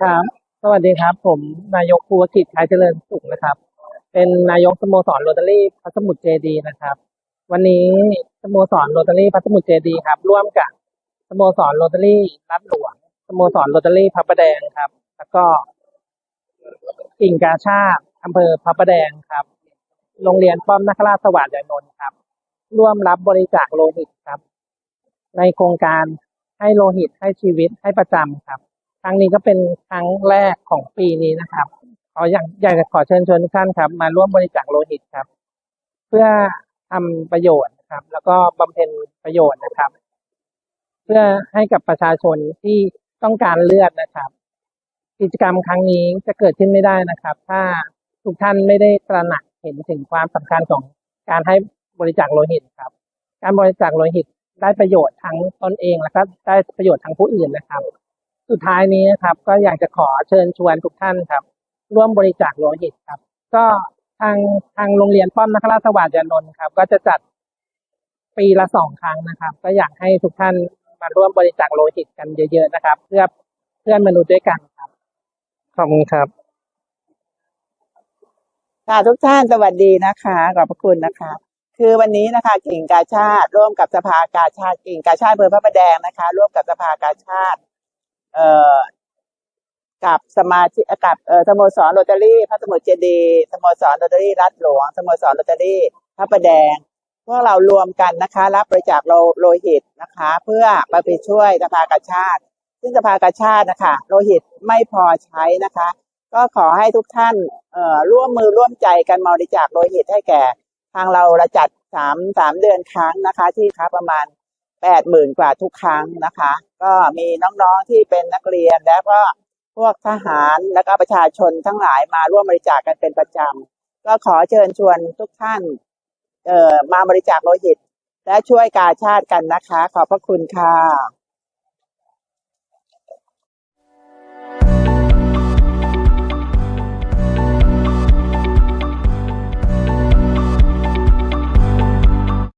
ครับ สวัสดีครับ ผมนายกภูวกิจคายเจริญสุขนะครับ เป็นนายกสโมสรโรตารี่พัสมุทรเจดีนะครับ วันนี้สโมสรโรตารี่พัสมุทรเจดีครับ ร่วมกับสโมสรโรตารี่รัดหลวงสโมสรโรตารี่พระประแดงครับ แล้วก็กิ่งกาชาติอำเภอพระประแดงครับ โรงเรียนป้อมนาคราชสวัสดิ์ยานนท์ครับ ร่วมรับบริจาคโลหิตครับ ในโครงการให้โลหิตให้ชีวิตให้ประจำครับ ครั้งนี้ก็เป็นครั้งแรกของปีนี้นะครับขออยากอยากจะขอเชิญชวนทุกท่านครับ มาร่วมบริจาคโลหิตครับ เพื่อทำประโยชน์นะครับ แล้วก็บำเพ็ญประโยชน์นะครับ เพื่อให้กับประชาชนที่ต้องการเลือดนะครับ กิจกรรมครั้งนี้จะเกิดขึ้นไม่ได้นะครับ ถ้าทุกท่านไม่ได้ตระหนักเห็นถึงความสำคัญของการให้บริจาคโลหิตครับ การบริจาคโลหิตได้ประโยชน์ทั้งตนเอง แล้วก็ได้ประโยชน์ทั้งผู้อื่นนะครับ สุดท้ายนี้นะครับ ก็อยากจะขอเชิญชวนทุกท่านครับ ร่วมบริจาคโลหิตครับ ก็ทางทางโรงเรียนป้อมนคราชสวัสดิ์ยานนท์ครับ ก็จะจัดปีละสองครั้งนะครับ ก็อยากให้ทุกท่านมาร่วมบริจาคโลหิตกันเยอะๆนะครับ เพื่อเพื่อนมนุษย์ด้วยกันครับขอบคุณครับค่ะทุกท่านสวัสดีนะคะ ขอบพระคุณนะคะ คือวันนี้นะคะกิ่งกาชาติ ร่วมกับสภากาชาติกิ่งกาชาติอำเภอพระประแดงนะคะ ร่วมกับสภากาชาติเอ่อ กับสมาชิกกับสโมสรโรตารี่พระสมุทรเจดีย์สโมสรโรตารี่รัฐหลวงสโมสรโรตารี่พระประแดงพวกเรารวมกันนะคะ รับบริจาคโลโลหิตนะคะ เพื่อไปไปช่วยสภากาชาติ ซึ่งสภากาชาตินะคะโลหิตไม่พอใช้นะคะ ก็ขอให้ทุกท่านร่วมมือร่วมใจกันบริจาคโลหิตให้แก่ ทางเราเราจัดสามสามเดือนครั้งนะคะ ที่ครับประมาณแปดหมื่นกว่าทุกครั้งนะคะ ก็มีน้องๆที่เป็นนักเรียนแล้วก็ พวกทหารและก็ประชาชนทั้งหลายมาร่วมบริจาคกันเป็นประจำ ก็ขอเชิญชวนทุกท่านเอ่อมาบริจาคโลหิต และช่วยกาชาติกันนะคะ ขอบพระคุณค่ะ